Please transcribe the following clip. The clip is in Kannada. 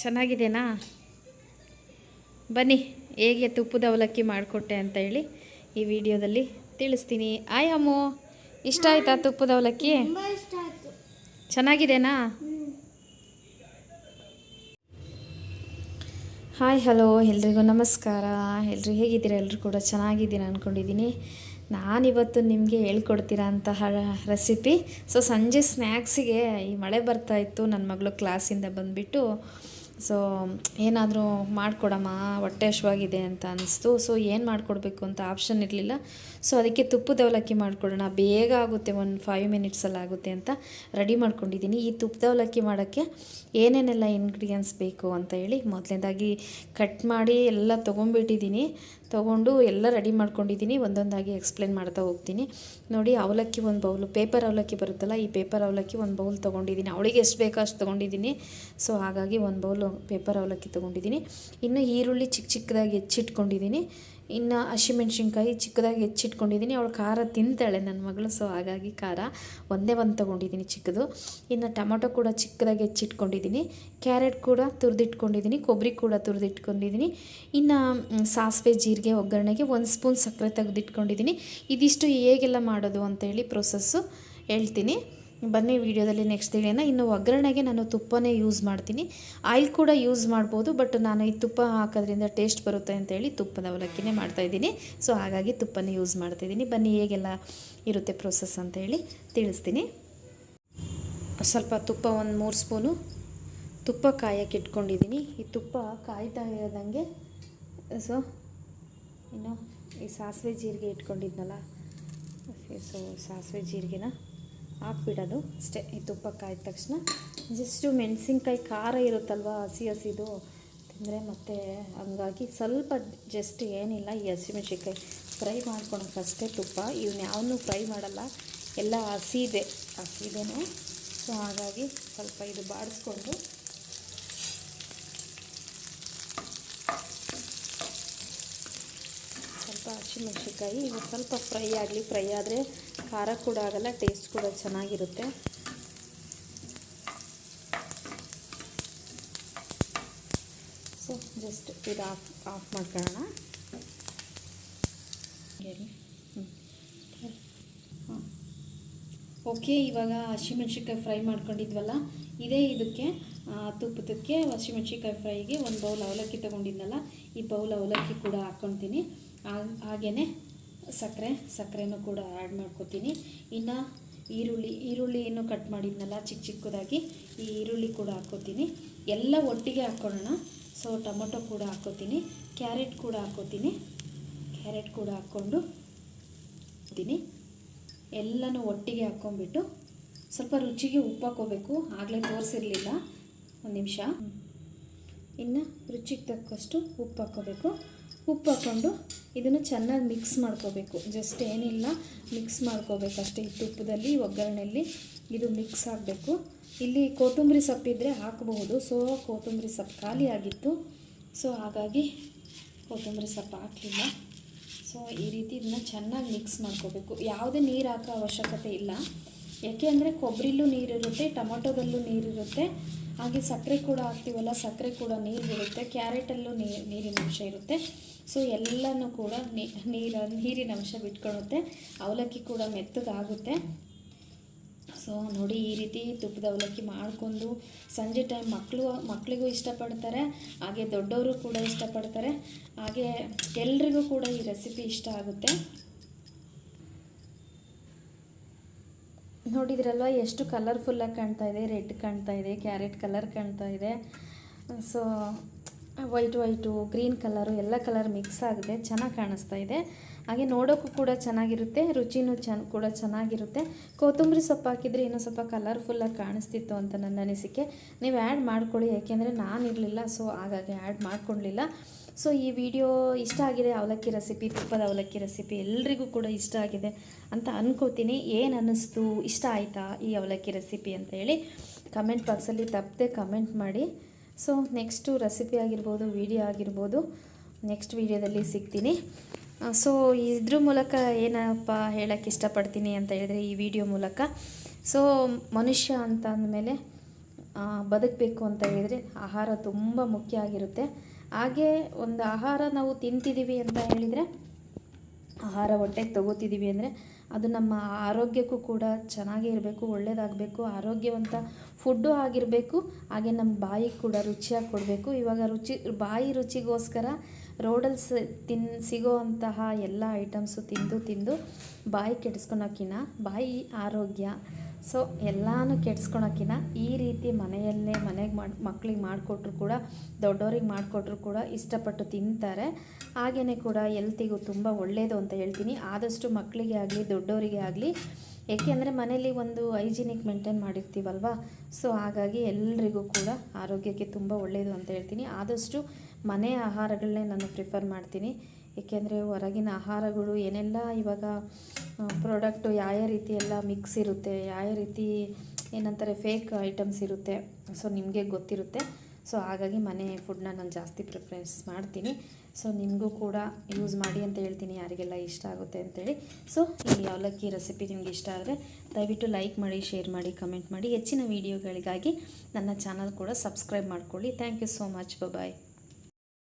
ಚೆನ್ನಾಗಿದೆನಾ? ಬನ್ನಿ ಹೇಗೆ ತುಪ್ಪದ ಅವಲಕ್ಕಿ ಮಾಡಿಕೊಟ್ಟೆ ಅಂತ ಹೇಳಿ ಈ ವಿಡಿಯೋದಲ್ಲಿ ತಿಳಿಸ್ತೀನಿ. ಆಯ್ ಅಮ್ಮು ಇಷ್ಟ ಆಯ್ತಾ ತುಪ್ಪದ ಅವಲಕ್ಕಿ? ಚೆನ್ನಾಗಿದೆನಾ? ಹಾಯ್ ಹಲೋ ಎಲ್ರಿಗೂ ನಮಸ್ಕಾರ. ಎಲ್ರಿಗೂ ಹೇಗಿದ್ದೀರಾ? ಎಲ್ಲರೂ ಕೂಡ ಚೆನ್ನಾಗಿದ್ದೀರಾ ಅಂದ್ಕೊಂಡಿದ್ದೀನಿ ನಾನಿವತ್ತು ನಿಮಗೆ ಹೇಳ್ಕೊಡ್ತೀರಾ ಅಂತಹ ರೆಸಿಪಿ. ಸೊ ಸಂಜೆ ಸ್ನ್ಯಾಕ್ಸಿಗೆ ಈ ಮಳೆ ಬರ್ತಾಯಿತ್ತು ನನ್ನ ಮಗಳು ಕ್ಲಾಸಿಂದ ಬಂದುಬಿಟ್ಟು ಸೊ ಏನಾದರೂ ಮಾಡಿಕೊಡಮ್ಮ, ಹೊಟ್ಟೆ ಹಶ್ವಾಗಿದೆ ಅಂತ ಅನ್ನಿಸ್ತು ಸೊ ಏನು ಮಾಡಿಕೊಡ್ಬೇಕು ಅಂತ ಆಪ್ಷನ್ ಇರಲಿಲ್ಲ. ಸೊ ಅದಕ್ಕೆ ತುಪ್ಪದ ಅವಲಕ್ಕಿ ಮಾಡಿಕೊಡೋಣ. ಬೇಗ ಆಗುತ್ತೆ, ಒಂದು ಫೈವ್ ಮಿನಿಟ್ಸಲ್ಲಿ ಆಗುತ್ತೆ ಅಂತ ರೆಡಿ ಮಾಡ್ಕೊಂಡಿದ್ದೀನಿ ಈ ತುಪ್ಪದ ಅವಲಕ್ಕಿ ಮಾಡೋಕ್ಕೆ ಏನೇನೆಲ್ಲ ಇಂಗ್ರೀಡಿಯೆಂಟ್ಸ್ ಬೇಕು ಅಂತ ಹೇಳಿ ಮೊದಲನೇದಾಗಿ ಕಟ್ ಮಾಡಿ ಎಲ್ಲ ತೊಗೊಂಬಿಟ್ಟಿದ್ದೀನಿ ತೊಗೊಂಡು ಎಲ್ಲ ರೆಡಿ ಮಾಡ್ಕೊಂಡಿದ್ದೀನಿ, ಒಂದೊಂದಾಗಿ ಎಕ್ಸ್ಪ್ಲೇನ್ ಮಾಡ್ತಾ ಹೋಗ್ತೀನಿ. ನೋಡಿ, ಅವಲಕ್ಕಿ ಒಂದು ಬೌಲು ಪೇಪರ್ ಅವಲಕ್ಕಿ ಬರುತ್ತಲ್ಲ, ಈ ಪೇಪರ್ ಅವಲಕ್ಕಿ ಒಂದು ಬೌಲ್ ತೊಗೊಂಡಿದ್ದೀನಿ. ಅವಳಿಗೆ ಎಷ್ಟು ಬೇಕೋ ಅಷ್ಟು ತೊಗೊಂಡಿದ್ದೀನಿ. ಸೊ ಹಾಗಾಗಿ ಒಂದು ಬೌಲು ಪೇಪರ್ ಅವಲಕ್ಕಿ ತೊಗೊಂಡಿದ್ದೀನಿ. ಇನ್ನು ಈರುಳ್ಳಿ ಚಿಕ್ಕ ಚಿಕ್ಕದಾಗಿ ಹೆಚ್ಚಿಟ್ಕೊಂಡಿದ್ದೀನಿ. ಇನ್ನು ಹಸಿಮೆಣ್ಸಿನ್ಕಾಯಿ ಚಿಕ್ಕದಾಗಿ ಹೆಚ್ಚಿಟ್ಕೊಂಡಿದ್ದೀನಿ. ಅವಳು ಖಾರ ತಿಂತಾಳೆ ನನ್ನ ಮಗಳು ಸೊ ಹಾಗಾಗಿ ಖಾರ ಒಂದೇ ಒಂದು ತೊಗೊಂಡಿದ್ದೀನಿ ಚಿಕ್ಕದು. ಇನ್ನು ಟೊಮೊಟೊ ಕೂಡ ಚಿಕ್ಕದಾಗಿ ಹೆಚ್ಚಿಟ್ಕೊಂಡಿದ್ದೀನಿ. ಕ್ಯಾರೆಟ್ ಕೂಡ ತುರಿದಿಟ್ಕೊಂಡಿದ್ದೀನಿ, ಕೊಬ್ಬರಿ ಕೂಡ ತುರಿದಿಟ್ಕೊಂಡಿದ್ದೀನಿ. ಇನ್ನು ಸಾಸಿವೆ, ಜೀರಿಗೆ, ಒಗ್ಗರಣೆಗೆ ಒಂದು ಸ್ಪೂನ್ ಸಕ್ಕರೆ ತೆಗೆದಿಟ್ಕೊಂಡಿದ್ದೀನಿ. ಇದಿಷ್ಟು ಹೇಗೆಲ್ಲ ಮಾಡೋದು ಅಂತೇಳಿ ಪ್ರೊಸೆಸ್ಸು ಹೇಳ್ತೀನಿ. ಬನ್ನಿ ವಿಡಿಯೋದಲ್ಲಿ ನೆಕ್ಸ್ಟ್ ತಿಳಿಯೋಣ ಇನ್ನು ಒಗ್ಗರಣೆಗೆ ನಾನು ತುಪ್ಪನೇ ಯೂಸ್ ಮಾಡ್ತೀನಿ. ಆಯಿಲ್ ಕೂಡ ಯೂಸ್ ಮಾಡ್ಬೋದು ಬಟ್ ನಾನು ಈ ತುಪ್ಪ ಹಾಕೋದ್ರಿಂದ ಟೇಸ್ಟ್ ಬರುತ್ತೆ ಅಂತೇಳಿ ತುಪ್ಪದ ಅವಲಕ್ಕಿನೇ ಮಾಡ್ತಾಯಿದ್ದೀನಿ ಸೊ ಹಾಗಾಗಿ ತುಪ್ಪನೇ ಯೂಸ್ ಮಾಡ್ತಾಯಿದ್ದೀನಿ ಬನ್ನಿ ಹೇಗೆಲ್ಲ ಇರುತ್ತೆ ಪ್ರೊಸೆಸ್ ಅಂತೇಳಿ ತಿಳಿಸ್ತೀನಿ. ಸ್ವಲ್ಪ ತುಪ್ಪ ಒಂದು ಮೂರು ಸ್ಪೂನು ತುಪ್ಪ ಕಾಯಕ್ಕೆ ಇಟ್ಕೊಂಡಿದ್ದೀನಿ. ಈ ತುಪ್ಪ ಕಾಯ್ತಾ ಇರೋದಂಗೆ ಸೊ ಇನ್ನು ಈ ಸಾಸಿವೆ ಜೀರಿಗೆ ಇಟ್ಕೊಂಡಿದ್ನಲ್ಲ ಸೊ ಸಾಸಿವೆ ಜೀರಿಗೆನ ಹಾಕ್ಬಿಡೋದು ಅಷ್ಟೇ. ಈ ತುಪ್ಪ ಕಾಯ್ದ ತಕ್ಷಣ ಜಸ್ಟು ಮೆಣಸಿನ್ಕಾಯಿ ಖಾರ ಇರುತ್ತಲ್ವ, ಹಸಿ ಹಸಿದು, ತಿಂದರೆ ಮತ್ತೆ ಹಂಗಾಗಿ ಸ್ವಲ್ಪ ಜಸ್ಟ್ ಏನಿಲ್ಲ, ಈ ಹಸಿಮೆಣ್ಸಿನ್ಕಾಯಿ ಫ್ರೈ ಮಾಡ್ಕೊಳೋಕ್ಕಷ್ಟೇ ತುಪ್ಪ. ಇವನ್ನ ಯಾವನ್ನೂ ಫ್ರೈ ಮಾಡಲ್ಲ, ಎಲ್ಲ ಹಸಿದೆ. ಹಸಿದೇನೆ, ಸೊ ಹಾಗಾಗಿ ಸ್ವಲ್ಪ ಇದು ಬಾಡಿಸ್ಕೊಂಡು ಸ್ವಲ್ಪ ಹಸಿಮೆಣ್ಸಿನ್ಕಾಯಿ ಇವಾಗ ಸ್ವಲ್ಪ ಫ್ರೈ ಆಗಲಿ, ಫ್ರೈ ಆದರೆ ಖಾರ ಕೂಡ ಆಗಲ್ಲ ಟೇಸ್ಟ್ ಕೂಡ ಚೆನ್ನಾಗಿರುತ್ತೆ. ಸೊ ಜಸ್ಟ್ ಇದು ಆಫ್ ಆಫ್ ಮಾಡ್ಕೊಳ್ಳೋಣ. ಓಕೆ ಇವಾಗ ಹಸಿಮೆಣ್ಸಿನ್ಕಾಯಿ ಫ್ರೈ ಮಾಡ್ಕೊಂಡಿದ್ವಲ್ಲ, ಇದೇ ಇದಕ್ಕೆ ತುಪ್ಪದಕ್ಕೆ ಹಸಿಮೆಣ್ಸಿನ್ಕಾಯಿ ಫ್ರೈಗೆ ಒಂದು ಬೌಲ್ ಅವಲಕ್ಕಿ ತೊಗೊಂಡಿದ್ನಲ್ಲ, ಈ ಬೌಲ್ ಅವಲಕ್ಕಿ ಕೂಡ ಹಾಕ್ಕೊತೀನಿ ಹಾಗೆಯೇ ಸಕ್ಕರೆ, ಸಕ್ಕರೆನೂ ಕೂಡ ಆ್ಯಡ್ ಮಾಡ್ಕೊತೀನಿ. ಇನ್ನು ಈರುಳ್ಳಿ, ಈರುಳ್ಳಿಯನ್ನು ಕಟ್ ಮಾಡಿದ್ನಲ್ಲ ಚಿಕ್ಕ ಚಿಕ್ಕದಾಗಿ, ಈ ಈರುಳ್ಳಿ ಕೂಡ ಹಾಕ್ಕೋತೀನಿ. ಎಲ್ಲ ಒಟ್ಟಿಗೆ ಹಾಕ್ಕೊಳ್ಳೋಣ. ಸೊ ಟೊಮೊಟೊ ಕೂಡ ಹಾಕ್ಕೋತೀನಿ. ಕ್ಯಾರೆಟ್ ಕೂಡ ಹಾಕ್ಕೋತೀನಿ. ಕ್ಯಾರೆಟ್ ಕೂಡ ಹಾಕ್ಕೊಂಡು ಹಾಕ್ತೀನಿ ಎಲ್ಲನೂ ಒಟ್ಟಿಗೆ ಹಾಕ್ಕೊಂಬಿಟ್ಟು ಸ್ವಲ್ಪ ರುಚಿಗೆ ಉಪ್ಪು ಹಾಕ್ಕೋಬೇಕು. ಆಗಲೇ ತೋರಿಸಿರಲಿಲ್ಲ. ಒಂದು ನಿಮಿಷ. ಇನ್ನು ರುಚಿಗೆ ತಕ್ಕಷ್ಟು ಉಪ್ಪು ಹಾಕ್ಕೋಬೇಕು. ಉಪ್ಪು ಹಾಕ್ಕೊಂಡು ಇದನ್ನು ಚೆನ್ನಾಗಿ ಮಿಕ್ಸ್ ಮಾಡ್ಕೋಬೇಕು. ಜಸ್ಟ್ ಏನಿಲ್ಲ ಮಿಕ್ಸ್ ಮಾಡ್ಕೋಬೇಕು ಅಷ್ಟೇ ತುಪ್ಪದಲ್ಲಿ ಒಗ್ಗರಣೆಯಲ್ಲಿ ಇದು ಮಿಕ್ಸ್ ಆಗಬೇಕು. ಇಲ್ಲಿ ಕೊತ್ತಂಬರಿ ಸೊಪ್ಪಿದ್ರೆ ಹಾಕಬಹುದು. ಸೊ ಕೊತ್ತಂಬರಿ ಸೊಪ್ಪು ಖಾಲಿ ಆಗಿತ್ತು. ಸೊ ಹಾಗಾಗಿ ಕೊತ್ತಂಬರಿ ಸೊಪ್ಪು ಹಾಕಲಿಲ್ಲ. ಸೊ ಈ ರೀತಿ ಇದನ್ನ ಚೆನ್ನಾಗಿ ಮಿಕ್ಸ್ ಮಾಡ್ಕೋಬೇಕು. ಯಾವುದೇ ನೀರು ಹಾಕೋ ಅವಶ್ಯಕತೆ ಇಲ್ಲ. ಯಾಕೆ ಅಂದರೆ ಕೊಬ್ಬರಿಲ್ಲೂ ನೀರಿರುತ್ತೆ ಟೊಮೊಟೊದಲ್ಲೂ ನೀರಿರುತ್ತೆ ಹಾಗೆ ಸಕ್ಕರೆ ಕೂಡ ಹಾಕ್ತೀವಲ್ಲ, ಸಕ್ಕರೆ ಕೂಡ ನೀರು ಇರುತ್ತೆ. ಕ್ಯಾರೆಟಲ್ಲೂ ನೀರು ನೀರಿನ ಅಂಶ ಇರುತ್ತೆ. ಸೊ ಎಲ್ಲನೂ ಕೂಡ ನೀರ, ನೀರಿನ ಅಂಶ ಬಿಟ್ಕೊಳುತ್ತೆ. ಅವಲಕ್ಕಿ ಕೂಡ ಮೆತ್ತಗಾಗುತ್ತೆ. ಸೊ ನೋಡಿ ಈ ರೀತಿ ತುಪ್ಪದ ಅವಲಕ್ಕಿ ಮಾಡಿಕೊಂಡು ಸಂಜೆ ಟೈಮ್ ಮಕ್ಕಳು ಮಕ್ಕಳಿಗೂ ಇಷ್ಟಪಡ್ತಾರೆ. ಹಾಗೆ ದೊಡ್ಡವರು ಕೂಡ ಇಷ್ಟಪಡ್ತಾರೆ. ಹಾಗೆ ಎಲ್ರಿಗೂ ಕೂಡ ಈ ರೆಸಿಪಿ ಇಷ್ಟ ಆಗುತ್ತೆ. ನೋಡಿದ್ರಲ್ವ, ಎಷ್ಟು ಕಲರ್ಫುಲ್ಲಾಗಿ ಕಾಣ್ತಾ ಇದೆ ರೆಡ್ ಕಾಣ್ತಾ ಇದೆ ಕ್ಯಾರೆಟ್ ಕಲರ್ ಕಾಣ್ತಾ ಇದೆ. So white, white, green colour, ಎಲ್ಲ ಕಲರ್ ಮಿಕ್ಸ್ ಆಗಿದೆ, ಚೆನ್ನಾಗಿ ಕಾಣಿಸ್ತಾ ಇದೆ. ಹಾಗೆ ನೋಡೋಕ್ಕೂ ಕೂಡ ಚೆನ್ನಾಗಿರುತ್ತೆ, ರುಚಿನೂ ಚೆನ್ನ ಕೂಡ ಚೆನ್ನಾಗಿರುತ್ತೆ. ಕೊತ್ತಂಬರಿ ಸೊಪ್ಪು ಹಾಕಿದರೆ ಇನ್ನೂ ಸ್ವಲ್ಪ ಕಲರ್ಫುಲ್ಲಾಗಿ ಕಾಣಿಸ್ತಿತ್ತು ಅಂತ ನನ್ನ ಅನಿಸಿಕೆ. ನೀವು ಆ್ಯಡ್ ಮಾಡ್ಕೊಳ್ಳಿ, ಯಾಕೆಂದರೆ ನಾನು ಇರಲಿಲ್ಲ ಸೊ ಹಾಗಾಗಿ ಆ್ಯಡ್ ಮಾಡ್ಕೊಳ್ಳಿಲ್ಲ ಸೊ ಈ ವಿಡಿಯೋ ಇಷ್ಟ ಆಗಿದೆ, ಅವಲಕ್ಕಿ ರೆಸಿಪಿ ತುಪ್ಪದ ಅವಲಕ್ಕಿ ರೆಸಿಪಿ ಎಲ್ರಿಗೂ ಕೂಡ ಇಷ್ಟ ಆಗಿದೆ ಅಂತ ಅನ್ಕೋತೀನಿ. ಏನು ಅನ್ನಿಸ್ತು, ಇಷ್ಟ ಆಯಿತಾ ಈ ಅವಲಕ್ಕಿ ರೆಸಿಪಿ ಅಂತ ಹೇಳಿ? ಕಮೆಂಟ್ ಬಾಕ್ಸಲ್ಲಿ ತಪ್ಪದೆ ಕಮೆಂಟ್ ಮಾಡಿ. ಸೊ ನೆಕ್ಸ್ಟು ರೆಸಿಪಿ ಆಗಿರ್ಬೋದು ವಿಡಿಯೋ ಆಗಿರ್ಬೋದು ನೆಕ್ಸ್ಟ್ ವಿಡಿಯೋದಲ್ಲಿ ಸಿಗ್ತೀನಿ. ಸೊ ಇದ್ರ ಮೂಲಕ ಏನಪ್ಪ ಹೇಳೋಕ್ಕೆ ಇಷ್ಟಪಡ್ತೀನಿ ಅಂತ ಹೇಳಿದ್ರೆ ಈ ವಿಡಿಯೋ ಮೂಲಕ. ಸೊ ಮನುಷ್ಯ ಅಂತ ಅಂದಮೇಲೆ ಬದುಕಬೇಕು ಅಂತ ಹೇಳಿದರೆ ಆಹಾರ ತುಂಬ ಮುಖ್ಯ ಆಗಿರುತ್ತೆ. ಹಾಗೆ ಒಂದು ಆಹಾರ ನಾವು ತಿಂತಿದ್ದೀವಿ ಅಂತ ಹೇಳಿದರೆ ಆಹಾರ ಹೊಟ್ಟೆಗೆ ತಗೋತಿದ್ದೀವಿ ಅಂದರೆ ಅದು ನಮ್ಮ ಆರೋಗ್ಯಕ್ಕೂ ಕೂಡ ಚೆನ್ನಾಗೇ ಇರಬೇಕು ಒಳ್ಳೆಯದಾಗಬೇಕು ಆರೋಗ್ಯವಂತ ಫುಡ್ಡು ಆಗಿರಬೇಕು, ಹಾಗೆ ನಮ್ಮ ಬಾಯಿಗೆ ಕೂಡ ರುಚಿಯಾಗಿ ಕೊಡಬೇಕು. ಇವಾಗ ರುಚಿ, ಬಾಯಿ ರುಚಿಗೋಸ್ಕರ ರೋಡಲ್ಲಿ ಸ ತಿನ್ ಸಿಗೋ ಅಂತಹ ಎಲ್ಲ ಐಟಮ್ಸು ತಿಂದು ತಿಂದು ಬಾಯಿ ಕೆಡಿಸ್ಕೊಳಕ್ಕಿಂತ ಬಾಯಿ ಆರೋಗ್ಯ ಸೊ ಎಲ್ಲನೂ ಕೆಡ್ಸ್ಕೊಳಕ್ಕಿಂತ ಈ ರೀತಿ ಮನೆಯಲ್ಲೇ ಮನೆಗೆ ಮಾಡಿ ಮಕ್ಕಳಿಗೆ ಮಾಡಿಕೊಟ್ರು ಕೂಡ ದೊಡ್ಡವ್ರಿಗೆ ಮಾಡಿಕೊಟ್ರು ಕೂಡ ಇಷ್ಟಪಟ್ಟು ತಿಂತಾರೆ. ಹಾಗೆಯೇ ಕೂಡ ಎಲ್ತಿಗೂ ತುಂಬ ಒಳ್ಳೆಯದು ಅಂತ ಹೇಳ್ತೀನಿ. ಆದಷ್ಟು ಮಕ್ಕಳಿಗೆ ಆಗಲಿ ದೊಡ್ಡವರಿಗೆ ಆಗಲಿ ಏಕೆಂದರೆ ಮನೇಲಿ ಒಂದು ಹೈಜಿನಿಕ್ ಮೇಂಟೈನ್ ಮಾಡಿರ್ತೀವಲ್ವ? ಸೊ ಹಾಗಾಗಿ ಎಲ್ರಿಗೂ ಕೂಡ ಆರೋಗ್ಯಕ್ಕೆ ತುಂಬ ಒಳ್ಳೆಯದು ಅಂತ ಹೇಳ್ತೀನಿ. ಆದಷ್ಟು ಮನೆ ಆಹಾರಗಳನ್ನೇ ನಾನು ಪ್ರಿಫರ್ ಮಾಡ್ತೀನಿ. ಏಕೆಂದರೆ ಹೊರಗಿನ ಆಹಾರಗಳು ಏನೆಲ್ಲ ಇವಾಗ ಪ್ರಾಡಕ್ಟು ಯಾವ ರೀತಿ ಎಲ್ಲ ಮಿಕ್ಸ್ ಇರುತ್ತೆ, ಯಾವ ರೀತಿ ಏನಂತಾರೆ ಫೇಕ್ ಐಟಮ್ಸ್ ಇರುತ್ತೆ ಸೊ ನಿಮಗೆ ಗೊತ್ತಿರುತ್ತೆ. ಸೊ ಹಾಗಾಗಿ ಮನೆ ಫುಡ್ನ ನಾನು ಜಾಸ್ತಿ ಪ್ರಿಫರೆನ್ಸ್ ಮಾಡ್ತೀನಿ. ಸೊ ನಿಮಗೂ ಕೂಡ ಯೂಸ್ ಮಾಡಿ ಅಂತ ಹೇಳ್ತೀನಿ, ಯಾರಿಗೆಲ್ಲ ಇಷ್ಟ ಆಗುತ್ತೆ ಅಂತೇಳಿ ಸೊ ಈ ಅವಲಕ್ಕಿ ರೆಸಿಪಿ ನಿಮ್ಗೆ ಇಷ್ಟ ಆದರೆ ದಯವಿಟ್ಟು ಲೈಕ್ ಮಾಡಿ ಶೇರ್ ಮಾಡಿ ಕಮೆಂಟ್ ಮಾಡಿ. ಹೆಚ್ಚಿನ ವೀಡಿಯೋಗಳಿಗಾಗಿ ನನ್ನ ಚಾನಲ್ ಕೂಡ ಸಬ್ಸ್ಕ್ರೈಬ್ ಮಾಡ್ಕೊಳ್ಳಿ. Thank you so much bye